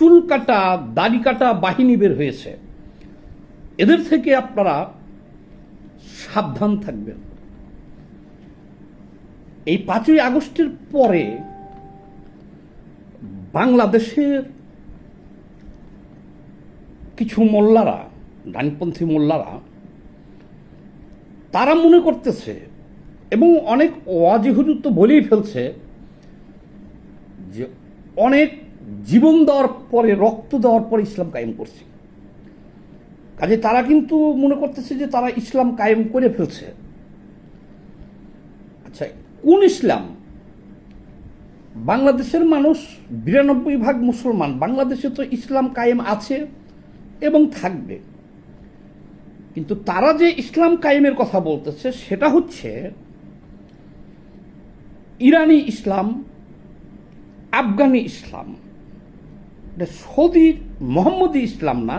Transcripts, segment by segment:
চুল কাটা দাড়ি কাটা বাহিনী বের হয়েছে। এদের থেকে আপনারা সাবধান থাকবেন। এই পাঁচই আগস্টের পরে বাংলাদেশের কিছু মোল্লারা, ডানপন্থী মোল্লারা, তারা মনে করতেছে এবং অনেক ওয়াজি হুজুর তো বলেই ফেলছে যে অনেক জীবন দেওয়ার পরে, রক্ত দেওয়ার পরে ইসলাম কায়েম করছে। কাজে তারা কিন্তু মনে করতেছে যে তারা ইসলাম কায়েম করে ফেলছে। আচ্ছা কোন ইসলাম? বাংলাদেশের মানুষ বিরানব্বই ভাগ মুসলমান। বাংলাদেশে তো ইসলাম কায়েম আছে এবং থাকবে। কিন্তু তারা যে ইসলাম কায়েমের কথা বলতেছে, সেটা হচ্ছে ইরানি ইসলাম, আফগানি ইসলাম। এটা সৌদি মোহাম্মদী ইসলাম না,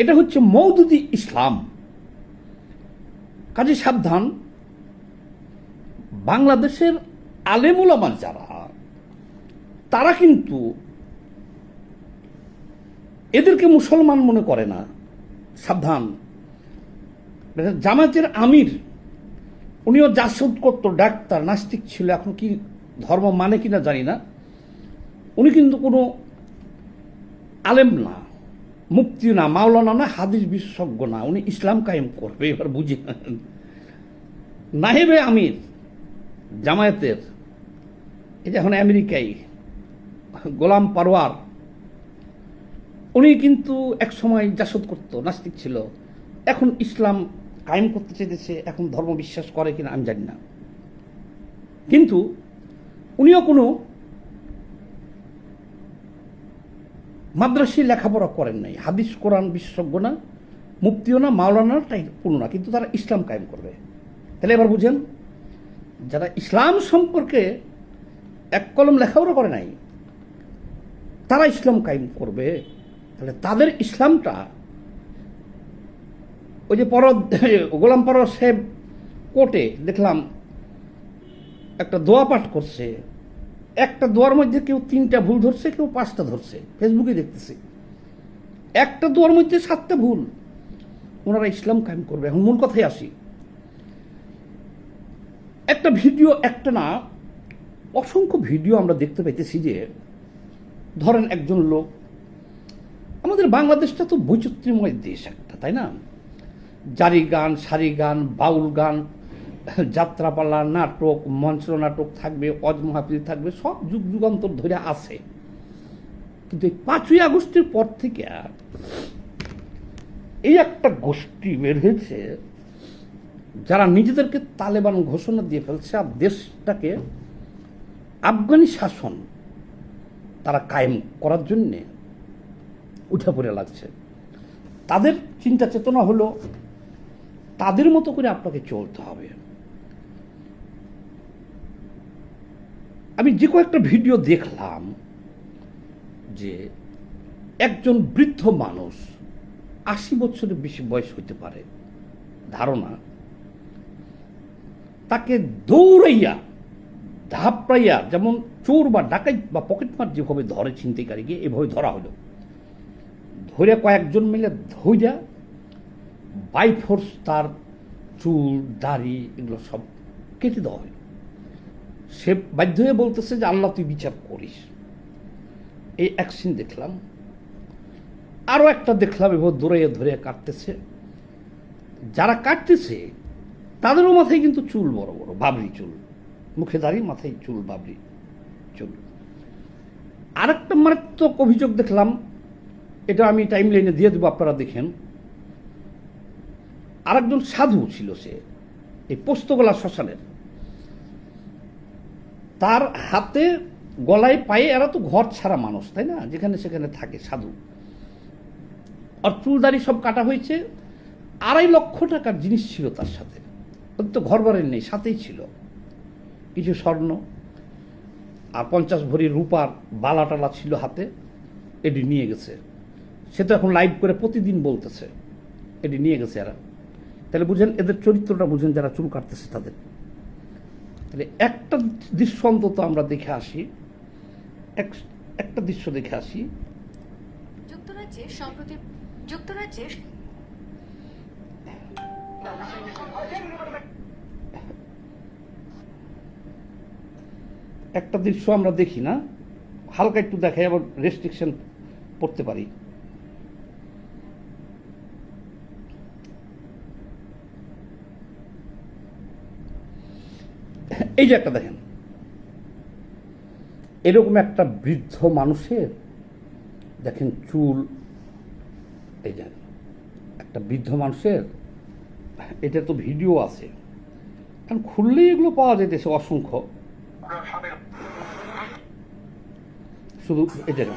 এটা হচ্ছে মৌদুদি ইসলাম। কাজে সাবধান, বাংলাদেশের আলেমুলামার যারা, তারা কিন্তু এদেরকে মুসলমান মনে করে না। সাবধান। জামাতের আমির, উনিও জাসদ করতো, ডাক্তার, নাস্তিক ছিল, এখন কি ধর্ম মানে কিনা জানি না। উনি কিন্তু কোনো আলেম না মুক্তি না, মাওলানা না, হাদিস বিশেষজ্ঞ না, উনি ইসলাম কায়েম করবে, এবার বুঝি নাহেবে আমির, জামায়াতের, এই যে এখন আমেরিকায়, গোলাম পারওয়ার, উনি কিন্তু এক সময় জাসদ করত, নাস্তিক ছিল। এখন ইসলাম কায়েম করতে চেয়েছে, এখন ধর্ম বিশ্বাস করে কিনা আমি জানি না। কিন্তু উনিও কোনো মাদ্রাসি লেখাপড়া করেন নাই। হাদিস, কোরআন বিশেষজ্ঞ না মুক্তিও না, মাওলানা তাই কোনো না। কিন্তু তারা ইসলাম কায়েম করবে। তাহলে এবার বুঝেন, যারা ইসলাম সম্পর্কে এক কলম লেখাপড়া করে নাই, তারা ইসলাম কায়েম করবে। তাহলে তাদের ইসলামটা, ওই যে পর গোলাম পর সাহেব কোর্টে দেখলাম একটা দোয়া পাঠ করছে। একটা দোয়ার মধ্যে কেউ তিনটা ভুল ধরছে, কেউ পাঁচটা ধরছে। ফেসবুকে দেখতেছি। একটা দোয়ার মধ্যে সাতটা ভুল। ওনারা ইসলাম কায়েম করবে। এখন মূল কথায় আসি। একটা ভিডিও, একটা না, অসংখ্য ভিডিও আমরা দেখতে পাইতেছি যে, ধরেন একজন লোক, আমাদের বাংলাদেশটা তো বৈচিত্র্যময় দেশ একটা, তাই না? জারি গান, সারি গান, বাউল গান যাত্রাপালা, নাটক, মঞ্চ নাটক থাকবে, অজ থাকবে, সব যুগ যুগান্তর ধরে আছে। কিন্তু এই পাঁচই আগস্টের পর থেকে এই একটা গোষ্ঠী বের হয়েছে যারা নিজেদেরকে তালেবান ঘোষণা দিয়ে ফেলছে আর দেশটাকে আফগানি শাসন তারা কায়েম করার জন্যে উঠে পড়ে লাগছে। তাদের চিন্তা চেতনা হলো, তাদের মতো করে আপনাকে চলতে হবে। আমি যে কয়েকটা ভিডিও দেখলাম যে একজন বৃদ্ধ মানুষ আশি বছরের বেশি বয়স হইতে পারে, ধারণা, তাকে দৌড়াইয়া, ধাপড়াইয়া যেমন চোর বা ডাকাই বা পকেটমার যেভাবে ধরে ছিনতাইকারীকে এভাবে ধরা হলো ধরে কয়েকজন মিলে ধৈর্যা বাই ফোর্স তার চুল, দাড়ি এগুলো সব কেটে দেওয়া হলো সে বাধ্য হয়ে বলতেছে যে, আল্লাহ, তুই বিচার করিস। এই সিন দেখলাম। আরও একটা দেখলাম এবার দৌড়াইয়া ধরে কাটতেছে। যারা কাটতেছে, তাদেরও মাথায় কিন্তু চুল বড় বড়, বাবরি চুল। মুখে দাঁড়িয়ে মাথায় চুল, বাবরি চুল। আরেকটা মারাত্মক অভিযোগ দেখলাম। এটা আমি টাইম লাইনে দিয়ে দেবো, আপনারা দেখেন। আরেকজন সাধু ছিল সে, এই পোস্তগোলা শ্মশানের। তার হাতে গলায় পায়ে এরা তো ঘর ছাড়া মানুষ, তাই না? যেখানে সেখানে থাকে সাধু। আর চুলদারি সব কাটা হয়েছে। আড়াই লক্ষ টাকার জিনিস ছিল তার সাথে। তো ঘর বাড়ির নেই, সাথেই ছিল। কিছু স্বর্ণ আর পঞ্চাশ ভরি রূপার বালা টালা ছিল হাতে, এটি নিয়ে গেছে। সে তো এখন লাইভ করে প্রতিদিন বলতেছে, এটি নিয়ে গেছে এরা। তাহলে বুঝেন, এদের চরিত্রটা বুঝেন যারা চুল কাটতেছে তাদের। তাহলে একটা দৃশ্য অন্তত আমরা দেখে আসি। এক একটা দৃশ্য দেখে আসি। যুক্তরাজ্যে সম্প্রতি যুক্তরাজ্যে একটা দৃশ্য আমরা দেখি না। হালকা একটু দেখাই আবার রেস্ট্রিকশন পড়তে পারি। এই যে একটা দেখেন। এরকম একটা বৃদ্ধ মানুষের দেখেন চুল এই যে একটা বৃদ্ধ মানুষের এটা তো ভিডিও আছে। কারণ খুললেই এগুলো পাওয়া যেতেছে অসংখ্য। শুধু এটা না।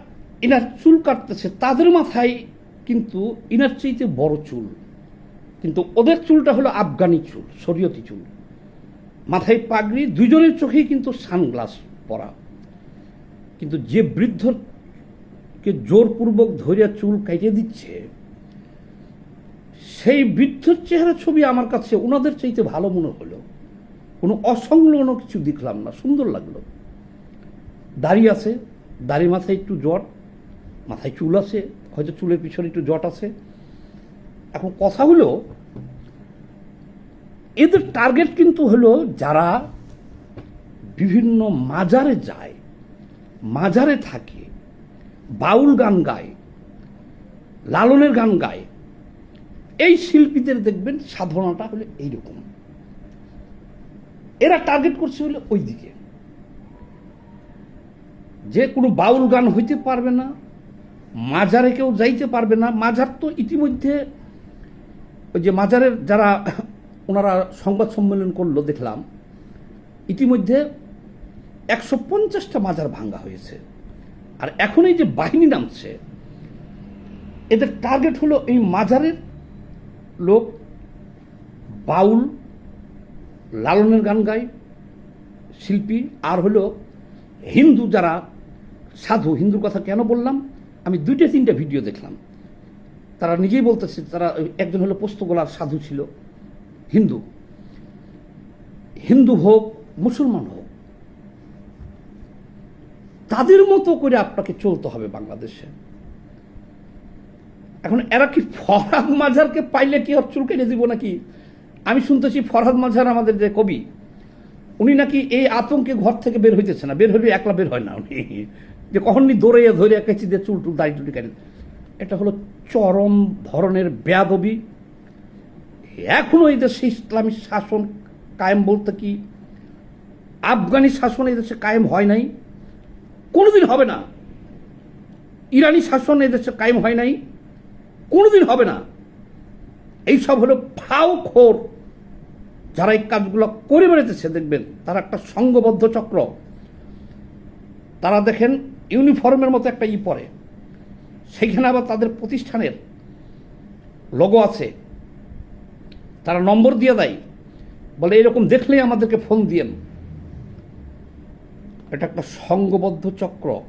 ইনার চুল কাটতেছে, তাদের মাথায় কিন্তু ইনার চাইতে বড় চুল। কিন্তু ওদের চুলটা হলো আফগানি চুল, শরীয়তি চুল। মাথায় পাগড়ি, দুজনের চোখেই কিন্তু সানগ্লাস পরা। কিন্তু যে বৃদ্ধকে জোরপূর্বক ধরিয়া চুল কাটিয়ে দিচ্ছে, সেই বৃদ্ধর চেহারা ছবি আমার কাছে ওনাদের চাইতে ভালো মনে হলো। কোনো অসংলগ্ন কিছু দেখলাম না, সুন্দর লাগল। দাড়ি আছে, দাড়ি মাথায় একটু জট মাথায় চুল আছে, হয়তো চুলের পিছনে একটু জট আছে। এখন কথা হলো, এদের টার্গেট কিন্তু হলো যারা বিভিন্ন মাজারে যায়, মাজারে থাকে, বাউল গান গায়, লালনের গান গায়। এই শিল্পীদের দেখবেন সাধনাটা হলো এইরকম। এরা টার্গেট করছে হলো ওই দিকে যে কোনো বাউল গান হইতে পারবে না মাজারে কেউ যাইতে পারবে না। মাজার তো ইতিমধ্যে ওই যে মাজারের যারা ওনারা সংবাদ সম্মেলন করল দেখলাম, ইতিমধ্যে একশো পঞ্চাশটা মাজার ভাঙ্গা হয়েছে। আর এখন এই যে বাহিনী নামছে, এদের টার্গেট হলো এই মাজারের লোক বাউল, লালনের গান গায়, শিল্পী, আর হলো হিন্দু যারা, সাধু, হিন্দুর কথা কেন বললাম? আমি দুইটা, তিনটা ভিডিও দেখলাম। তারা নিজেই বলতেছে, তারা একজন হলো পোস্তগোলার সাধু ছিল, হিন্দু। হিন্দু হোক, মুসলমান হোক, তাদের মতো করে আপনাকে চলতে হবে বাংলাদেশে। এখন এরা কি ফরহাদ মাঝারকে পাইলে কি চুল কেটে দিব নাকি? আমি শুনতেছি ফরহাদ মাঝার আমাদের যে কবি, উনি নাকি এই আতঙ্কে ঘর থেকে বের হইতেছে না, বের হইলে একলা বের হয় না উনি। যে কখনই দৌড়ে ধরে কেচি দিয়ে চুল টুল দাড়ি টুটি কাটে এটা হলো চরম ধরনের বেয়াদবি। এখনও এই দেশে ইসলামী শাসন কায়েম বলতে কি, আফগানি শাসন এই দেশে কায়েম হয় নাই, কোনোদিন হবে না। ইরানি শাসন এই দেশে কায়েম হয় নাই, কোনোদিন হবে না। এইসব হলো ফাও খোর যারা এই কাজগুলো করে বেড়াতেছে দেখবেন, তারা একটা সংঘবদ্ধ চক্র। তারা দেখেন ইউনিফর্মের মতো একটা ই পরে। সেইখানে আবার তাদের প্রতিষ্ঠানের লগো আছে। তারা নম্বর দিয়ে দেয়। বলে, এরকম দেখলেই আমাদেরকে ফোন দিয়েন। এটা একটা সংঘবদ্ধ চক্র।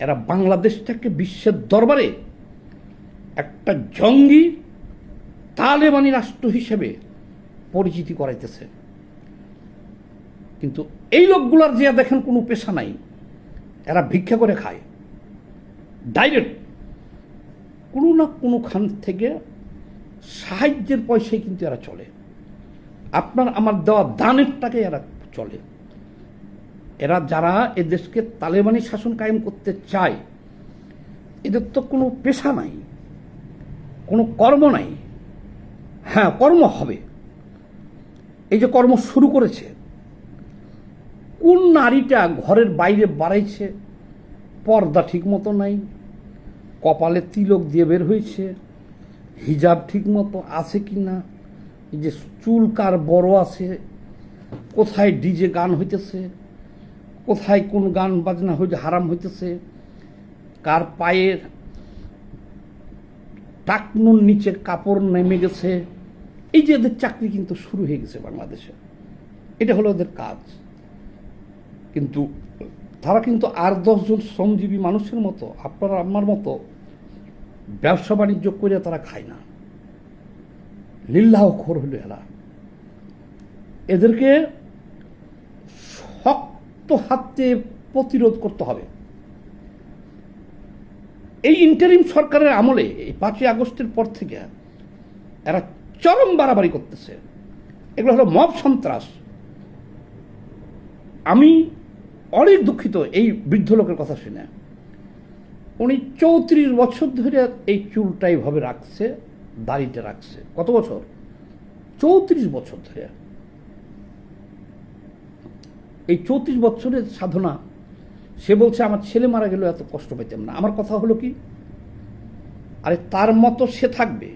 এরা বাংলাদেশটাকে বিশ্বের দরবারে একটা জঙ্গি তালেবানি রাষ্ট্র হিসেবে পরিচিতি করাইতেছে। কিন্তু এই লোকগুলার যে দেখেন কোনো পেশা নাই। এরা ভিক্ষা করে খায়। ডাইরেক্ট কোনো না কোনোখান থেকে সাহায্যের পয়সায় কিন্তু এরা চলে। আপনার, আমার দেওয়া দানের টাকে এরা চলে। এরা যারা এ দেশকে তালেবানি শাসন কায়েম করতে চায়, এদের তো কোনো পেশা নাই, কোনো কর্ম নাই। হ্যাঁ কর্ম হবে। এই যে কর্ম শুরু করেছে কোন নারীটা ঘরের বাইরে বাড়াইছে? পর্দা ঠিক মতো নাই, কপালে তিলক দিয়ে বের হয়েছে, হিজাব ঠিক মতো আছে কি না যে চুল কার বড় আছে, কোথায় ডিজে গান হইতেছে, কোথায় কোন গান বাজনা হইতে হারাম হইতেছে, কার পায়ের টাকনুর নিচে কাপড় নেমে গেছে, এই যে এদের চাকরি কিন্তু শুরু হয়ে গেছে বাংলাদেশে। এটা হলো ওদের কাজ। কিন্তু তারা কিন্তু আর দশজন শ্রমজীবী মানুষের মতো, আপনার আমার মতো ব্যবসা বাণিজ্য করে তারা খায় না। লিল্লাহ খোর হলো এরা। এদেরকে শক্ত হাতে প্রতিরোধ করতে হবে। এই ইন্টারিম সরকারের আমলে এই পাঁচই আগস্টের পর থেকে এরা চরম বাড়াবাড়ি করতেছে। এগুলো হলো মব সন্ত্রাস। আমি অনেক দুঃখিত এই বৃদ্ধ লোকের কথা শুনে। উনি চৌত্রিশ বছর ধরে এই চুলটা এইভাবে রাখছে, দাড়িটা রাখছে। কত বছর? চৌত্রিশ বছর ধরে। এই চৌত্রিশ বছরের সাধনা, সে বলছে, আমার ছেলে মারা গেলেও এত কষ্ট পেতাম না। আমার কথা হলো কি? আরে, তার মতো সে থাকবে।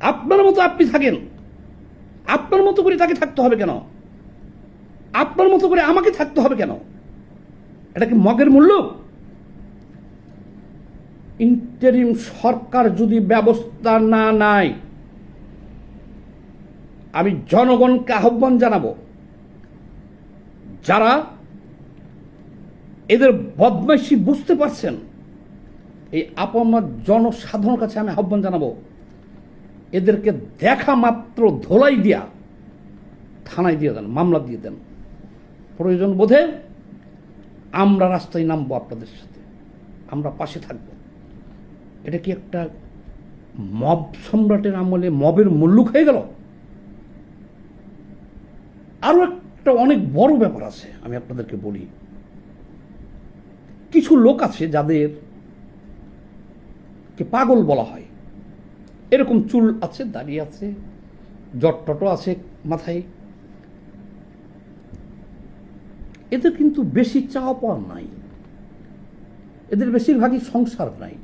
আপনার মতো আপনি থাকেন। আপনার মতো করে তাকে থাকতে হবে কেন? আপনার মতো করে আমাকে থাকতে হবে কেন? এটা কি মগের মূল্য? ইন্টারিম সরকার যদি ব্যবস্থা না নেয়, আমি জনগণকে আহ্বান জানাব, যারা এদের বদমাইশি বুঝতে পারছেন, এই আপামার জনসাধারণের কাছে আমি আহ্বান জানাব, এদেরকে দেখা মাত্র ধোলাই দিয়া থানায় দিয়ে দেন, মামলা দিয়ে দেন। প্রয়োজন বোধে আমরা রাস্তায় নামবো আপনাদের সাথে। আমরা পাশে থাকব। এটা কি একটা মব সম্রাটের আমলে মবের মুল্লুক হয়ে গেল? আরও একটা অনেক বড় ব্যাপার আছে, আমি আপনাদেরকে বলি। কিছু লোক আছে যাদের কে পাগল বলা হয়। এরকম চুল আছে, দাড়ি আছে, জটটটো আছে মাথায়। এদের কিন্তু বেশি চাওয়া পাওয়া নাই। এদের বেশিরভাগই সংসার নাই।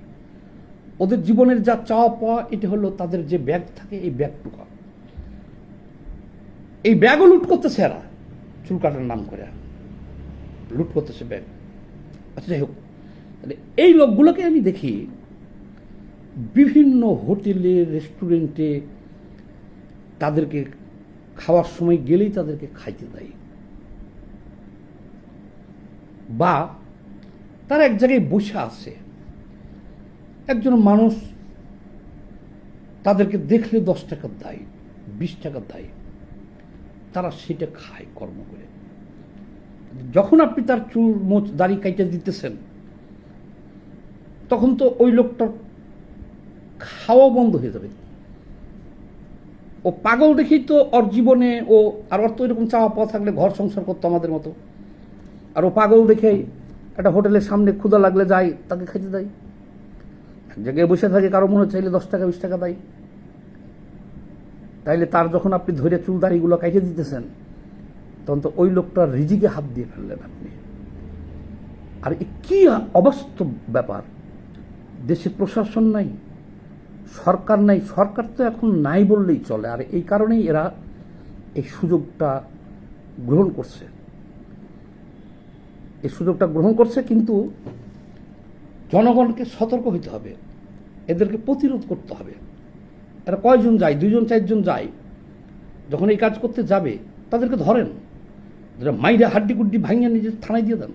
ওদের জীবনের যা চাওয়া পাওয়া, এটা হলো তাদের যে ব্যাগ থাকে, এই ব্যাগটুকু। এই ব্যাগও লুট করতেছে এরা চুল কাটার নাম করে। লুট করতেছে ব্যাগ। আচ্ছা যাই হোক। এই লোকগুলোকে আমি দেখি, বিভিন্ন হোটেলে, রেস্টুরেন্টে তাদেরকে খাওয়ার সময় গেলেই তাদেরকে খাইতে দেয়। বা তারা এক জায়গায় বসে আছে। একজন মানুষ তাদেরকে দেখলে দশ টাকা দেয়, বিশ টাকা দেয়। তারা সেটা খায় কর্ম করে। যখন আপনি তার চুল, মোচ, দাড়ি কাইটে দিতেছেন, তখন তো ওই লোকটার খাওয়া বন্ধ হয়ে যাবে। ও পাগল দেখেই তো ওর জীবনে ও আর ওর তো এরকম চাওয়া পাওয়া থাকলে ঘর সংসার করতো আমাদের মতো। আর ও পাগল দেখেই একটা হোটেলের সামনে ক্ষুদা লাগলে যায়, তাকে খেতে দেয়। এক জায়গায় বসে থাকে, কারও মনে চাইলে দশ টাকা, বিশ টাকা দেয়। তাইলে তার যখন আপনি ধরে চুল দাড়িগুলো কাইটে দিতেছেন, তখন তো ওই লোকটার রিজিকে হাত দিয়ে ফেললেন আপনি। আর কি অবাস্তব ব্যাপার। দেশে প্রশাসন নাই, সরকার নাই, সরকার তো এখন নাই বললেই চলে। আর এই কারণেই এরা এই সুযোগটা গ্রহণ করছে। এই সুযোগটা গ্রহণ করছে, কিন্তু জনগণকে সতর্ক হইতে হবে। এদেরকে প্রতিরোধ করতে হবে। এরা কয়জন যায়? দুইজন, চারজন যায়। যখন এই কাজ করতে যাবে, তাদেরকে ধরেন যারা মাইরে হাড্ডি কুড্ডি ভাঙিয়ে নিজের থানায় দিয়ে দেন।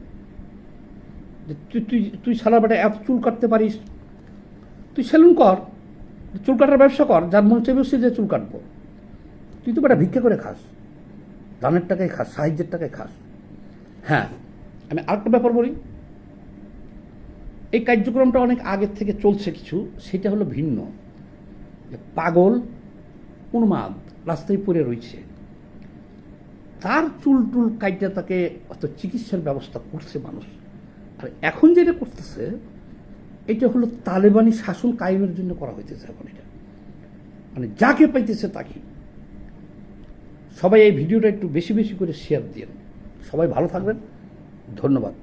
যে তুই তুই তুই সারা বেটা এত চুল কাটতে পারিস। তুই সেলুন কর, চুল কাটার ব্যবসা কর, যার মন চাইবে সে যে চুল কাটবো। তুই তো বেটা ভিক্ষা করে খাস। দানের টাকায় খাস, সাহায্যের টাকায় খাস। হ্যাঁ আমি আরেকটা ব্যাপার বলি। এই কার্যক্রমটা অনেক আগের থেকে চলছে কিছু, সেটা হলো ভিন্ন। পাগল, উন্মাদ রাস্তায় পড়ে রয়েছে। তার চুল টুল কাইটে তাকে অত চিকিৎসার ব্যবস্থা করছে মানুষ। আর এখন যেটা করতেছে, এটা হলো তালেবানি শাসন কায়েমের জন্য করা হইতেছে এখন এটা। মানে যাকে পাইতেছে তাকে সবাই এই ভিডিওটা একটু বেশি বেশি করে শেয়ার দিন সবাই ভালো থাকবেন। ধন্যবাদ।